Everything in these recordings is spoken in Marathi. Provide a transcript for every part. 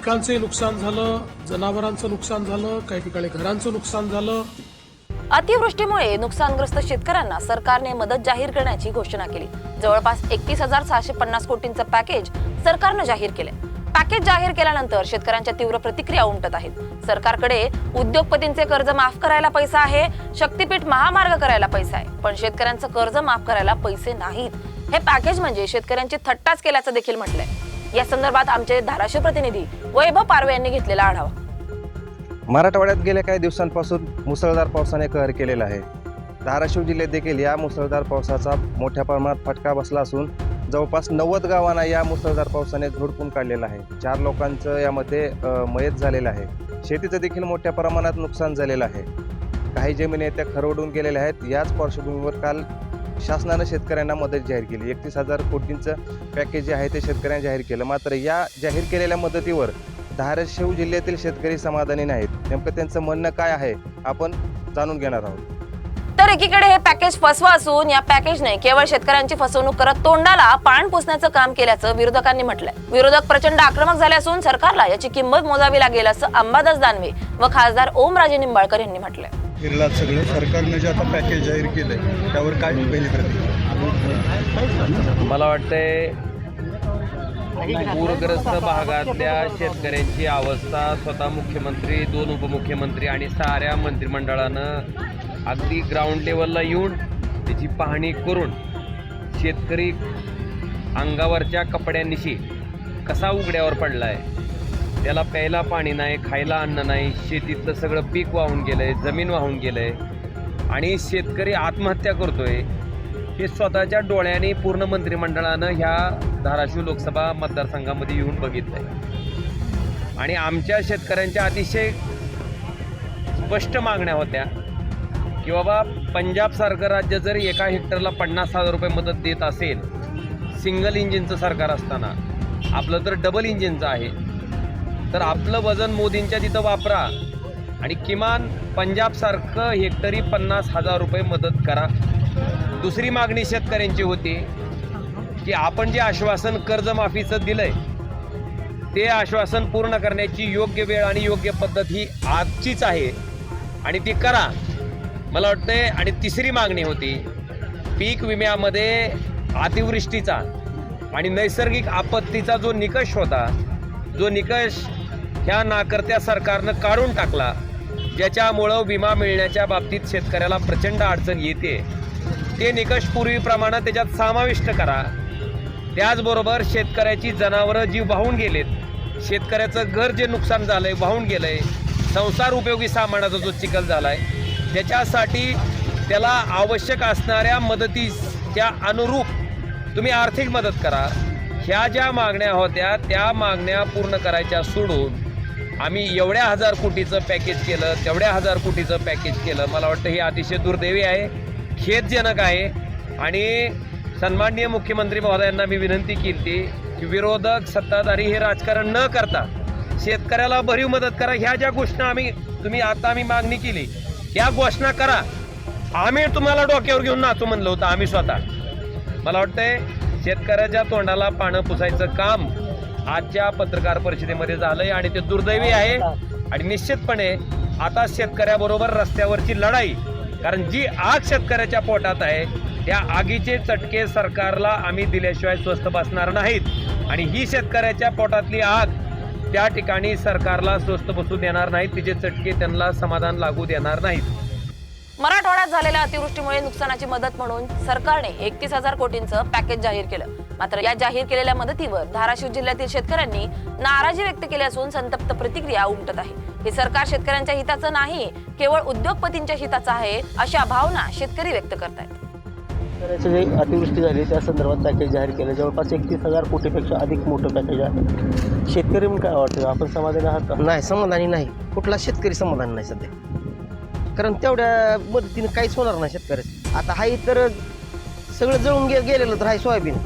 पिकांचंही नुकसान झालं जनावरांचं नुकसान झालं काही ठिकाणी घरांचं नुकसान झालं. अतिवृष्टीमुळे नुकसानग्रस्त शेतकऱ्यांना सरकारने मदत जाहीर करण्याची घोषणा केली. जवळपास एकतीस हजार सहाशे पन्नास कोटींचं पॅकेज सरकारनं जाहीर केलंय. पॅकेज जाहीर केल्यानंतर शेतकऱ्यांच्या तीव्र प्रतिक्रिया उमटत आहेत. सरकारकडे उद्योगपतींचे कर्ज माफ करायला पैसा आहे शक्तीपीठ महामार्ग करायला पैसा आहे. पण शेतकऱ्यांचं कर्ज माफ करायला पैसे नाहीत. हे पॅकेज म्हणजे शेतकऱ्यांची थट्टाच केल्याचं देखील म्हटलंय. या संदर्भात आमचे धाराशिव प्रतिनिधी वैभव पारवे यांनी घेतलेला आढावा. मराठवाड्यात गेल्या काही दिवसांपासून मुसळधार पावसाने कहर केलेला आहे. धाराशिव जिल्ह्यात देखील या मुसळधार पावसाचा मोठ्या प्रमाणात फटका बसला असून जवळपास नव्वद गावांना या मुसळधार पावसाने झोडपून काढलेलं आहे. चार लोकांचं यामध्ये मयत झालेलं आहे. शेतीचं देखील मोठ्या प्रमाणात नुकसान झालेलं आहे. काही जमिनी त्या खरवडून गेलेल्या आहेत. याच पार्श्वभूमीवर काल शासनानं शेतकऱ्यांना मदत जाहीर केली. एकतीस हजार कोटींचं पॅकेज जे आहे ते शेतकऱ्यांना जाहीर केलं. मात्र या जाहीर केलेल्या मदतीवर धाराशिव जिल्ह्यातील शेतकरी समाधानी नाहीत. नेमकं त्यांचं म्हणणं काय आहे आपण जाणून घेणार आहोत. तर एकीकडे हे पॅकेज फसवा असून या पॅकेजने केवळ शेतकऱ्यांची फसवणूक करत तोंडाला पाण पुसण्याचं काम केल्याचं विरोधकांनी म्हटलंय. विरोधक प्रचंड आक्रमक झाले असून सरकारला याची किंमत मोजावी लागेल असं अंबादास दानवे व खासदार ओमराजे निंबाळकर यांनी म्हटलंय. फिरलात सगळं. सरकारनं जे आता पॅकेज जाहीर केलंय त्यावर काय पहिली प्रतिक्रिया? मला वाटतंय पूरग्रस्त भागातल्या शेतकऱ्यांची अवस्था स्वतः मुख्यमंत्री दोन उपमुख्यमंत्री आणि साऱ्या मंत्रिमंडळानं अगदी ग्राउंड लेवलला येऊन त्याची पाहणी करून शेतकरी अंगावरच्या कपड्यांनिशी कसा उघड्यावर पडलाय त्याला प्यायला पाणी नाही खायला अन्न नाही शेतीतलं सगळं पीक वाहून गेलं आहे जमीन वाहून गेलं आहे आणि शेतकरी आत्महत्या करतो आहे हे स्वतःच्या डोळ्याने पूर्ण मंत्रिमंडळानं ह्या धाराशिव लोकसभा मतदारसंघामध्ये येऊन बघितलं आहे आणि आमच्या शेतकऱ्यांच्या अतिशय स्पष्ट मागण्या होत्या की बाबा पंजाबसारखं राज्य जर एका हेक्टरला पन्नास हजार रुपये मदत देत असेल सिंगल इंजिनचं सरकार असताना आपलं तर डबल इंजिनचं आहे. तर आपलं वजन मोदींच्या तिथं वापरा. आणि किमान पंजाबसारखं हेक्टरी पन्नास हजार रुपये मदत करा. दुसरी मागणी शेतकऱ्यांची होती की आपण जे आश्वासन कर्जमाफीचं दिलंय ते आश्वासन पूर्ण करण्याची योग्य वेळ आणि योग्य पद्धत ही आजचीच आहे. आणि ती करा. मला वाटतंय आणि तिसरी मागणी होती पीक विम्यामध्ये अतिवृष्टीचा आणि नैसर्गिक आपत्तीचा जो निकष होता जो निकष ह्या नाकर्त्या सरकारनं काढून टाकला. ज्याच्यामुळं विमा मिळण्याच्या बाबतीत शेतकऱ्याला प्रचंड अडचण येते. ते निकष पूर्वीप्रमाणे त्याच्यात समाविष्ट करा. त्याचबरोबर शेतकऱ्याची जनावरं जी वाहून गेलेत. शेतकऱ्याचं घर जे नुकसान झालंय वाहून गेलंय संसार उपयोगी सामानाचा जो चिखल झालाय त्याच्यासाठी त्याला आवश्यक असणाऱ्या मदतीच्या अनुरूप तुम्ही आर्थिक मदत करा. ह्या ज्या मागण्या होत्या त्या मागण्या पूर्ण करायच्या सोडून आम्ही एवढ्या हजार कोटीचं पॅकेज केलं तेवढ्या हजार कोटीचं पॅकेज केलं. मला वाटतं हे अतिशय दुर्दैवी आहे. खेदजनक आहे. आणि सन्माननीय मुख्यमंत्री महोदयांना मी विनंती केली की विरोधक सत्ताधारी हे राजकारण न करता शेतकऱ्याला भरीव मदत करा. ह्या ज्या घोषणा आम्ही तुम्ही आता आम्ही मागणी केली या घोषणा करा. आम्ही तुम्हाला डोक्यावर घेऊन नाचू म्हणलं होतं आम्ही स्वतः. मला वाटतंय शेतकऱ्याच्या तोंडाला पानं पुसायचं काम आजच्या पत्रकार परिषदेमध्ये झालंय आणि ते दुर्दैवी आहे. आणि निश्चितपणे आता शेतकऱ्याबरोबर रस्त्यावरची लढाई कारण जी आग शेतकऱ्याच्या पोटात आहे त्या आगीचे चटके सरकारला आम्ही दिल्याशिवाय स्वस्त बसणार नाहीत. आणि ही शेतकऱ्याच्या पोटातली आग त्या ठिकाणी सरकारला स्वस्त बसू देणार नाहीत. तिचे चटके त्यांना समाधान लागू देणार नाहीत. मराठवाड्यात झालेल्या अतिवृष्टीमुळे नुकसानाची मदत म्हणून सरकारने एकतीस हजार कोटींचं पॅकेज जाहीर केलं. मात्र या जाहीर केलेल्या मदतीवर धाराशिव जिल्ह्यातील शेतकऱ्यांनी नाराजी व्यक्त केली असून संतप्त प्रतिक्रिया उमटत आहे. हे सरकार शेतकऱ्यांच्या हिताचं नाही केवळ उद्योगपतींच्या हिताचं आहे अशा भावना शेतकरी व्यक्त करतायत. शेतकऱ्याचे जे अतिवृष्टी झाली त्या संदर्भात पॅकेज जाहीर केलं. जवळपास एकतीस हजार कोटीपेक्षा अधिक मोठं पॅकेज आहे. शेतकरी म्हणून काय वाटतं? आपण समाधानी आहात का? नाही समाधानी नाही. कुठला शेतकरी समाधानी नाही सध्या. कारण तेवढ्या मदतीने काहीच होणार नाही शेतकऱ्याचं. आता हाही तर सगळं जळून गे गेलेलं तर हाय सोयाबीन.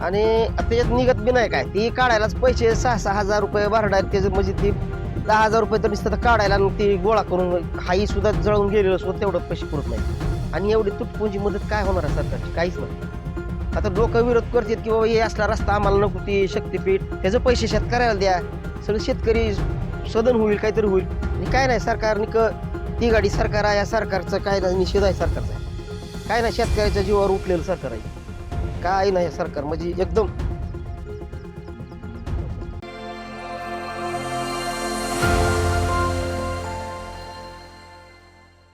आणि आता त्याच्यात निघत बी नाही काय. ती काढायलाच पैसे सहा सहा हजार रुपये भरडायला त्याचं म्हणजे ती दहा हजार रुपये तर नुसतं काढायला आणि ती गोळा करून हाई सुद्धा जळून गेलेलं सुद्धा तेवढं पैसे पुरत नाही आणि एवढी तुटपुंजी मदत काय होणार आहे सरकारची? काहीच नाही. आता लोक विरोध करतात की बाबा हे असला रस्ता आम्हाला नको ती शक्तीपीठ. त्याचं पैसे शेतकऱ्याला द्या. सगळे शेतकरी सदन होईल काहीतरी होईल. आणि काय नाही सरकारने क ती गाडी सरकार आहे या सरकारचं काय नाही निषेध आहे सरकारचा. काय नाही शेतकऱ्याच्या जीवावर उठलेलं सरकार आहे. काय नाही सरकार. म्हणजे एकदम